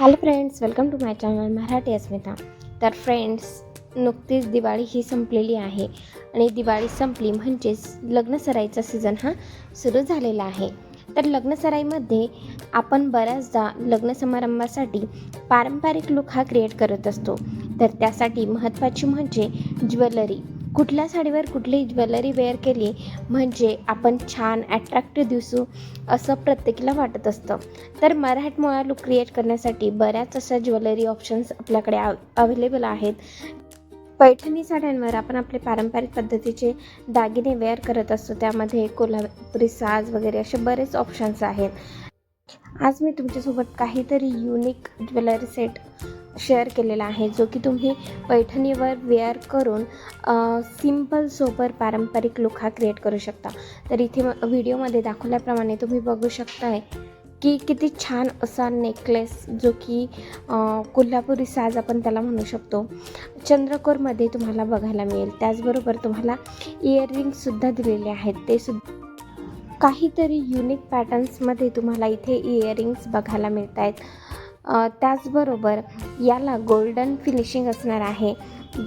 Hello friends welcome to my channel Marathi Asmita तर friends नुकतीच दिवाळी ही संपलेली आहे. आणि दिवाळी संपली म्हणजेच लग्नसराईचा सीझन हा सुरू झालेला आहे. तर लग्नसराईमध्ये आपण बऱ्याचदा लग्न समारंभासाठी पारंपरिक लुक हा क्रिएट करत असतो. तर त्यासाठी महत्त्वाची म्हणजे ज्वेलरी. कुठल्या साडीवर कुठली ज्वेलरी वेअर केली म्हणजे आपण छान ॲट्रॅक्टिव्ह दिसू असं प्रत्येकीला वाटत असतं. तर मराठमोळा लुक क्रिएट करण्यासाठी बऱ्याच अशा ज्वेलरी ऑप्शन्स आपल्याकडे अव अवेलेबल आहेत. पैठणी साड्यांवर आपण आपले पारंपरिक पद्धतीचे दागिने वेअर करत असतो. त्यामध्ये कोल्हापुरी साज वगैरे असे बरेच ऑप्शन्स आहेत. आज मी तुमच्यासोबत काहीतरी युनिक ज्वेलरी सेट शेअर केलेला आहे जो की तुम्ही पैठणीवर वेअर करून सिंपल सोबर पारंपरिक लुक हा क्रिएट करू शकता. तर इथे म- व्हिडिओमध्ये दाखवल्याप्रमाणे तुम्ही बघू शकताय की किती छान असा नेकलेस जो की कोल्हापुरी साज आपण त्याला म्हणू शकतो. चंद्रकोरमध्ये तुम्हाला बघायला मिळेल. त्याचबरोबर तुम्हाला इयरिंगसुद्धा दिलेले आहेत. ते सुद्धा काहीतरी युनिक पॅटर्न्समध्ये तुम्हाला इथे इयरिंग्स बघायला मिळत आहेत त्याचबरोबर याला गोल्डन फिनिशिंग असणार आहे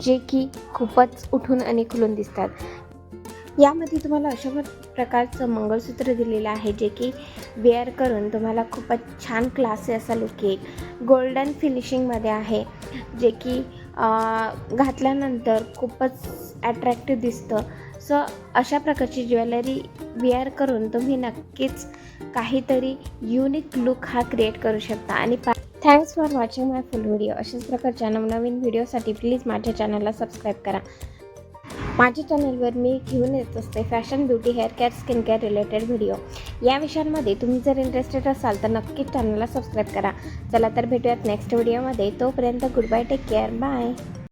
जे की खूपच उठून आणि खुलून दिसतात. यामध्ये तुम्हाला अशा प्रकारचं मंगळसूत्र दिलेलं आहे जे की वेअर करून तुम्हाला खूपच छान क्लासी असा लुक येईल. गोल्डन फिनिशिंगमध्ये आहे जे की घातल्यानंतर खूपच ॲट्रॅक्टिव्ह दिसतं. सो अशा प्रकारची ज्वेलरी वेअर करून तुम्ही नक्कीच काहीतरी युनिक लुक हा क्रिएट करू शकता. आणि पा thanks for watching my full video अशाच प्रकारच्या नवनवीन व्हिडिओसाठी प्लीज माझ्या चॅनलला सबस्क्राईब करा. माझ्या चॅनलवर मी घेऊन येत असते fashion beauty hair care skin care related video या विषयांमध्ये तुम्ही जर इंटरेस्टेड असाल तर नक्कीच चॅनलला सबस्क्राईब करा. चला तर भेटूयात नेक्स्ट व्हिडिओमध्ये तोपर्यंत good bye take care bye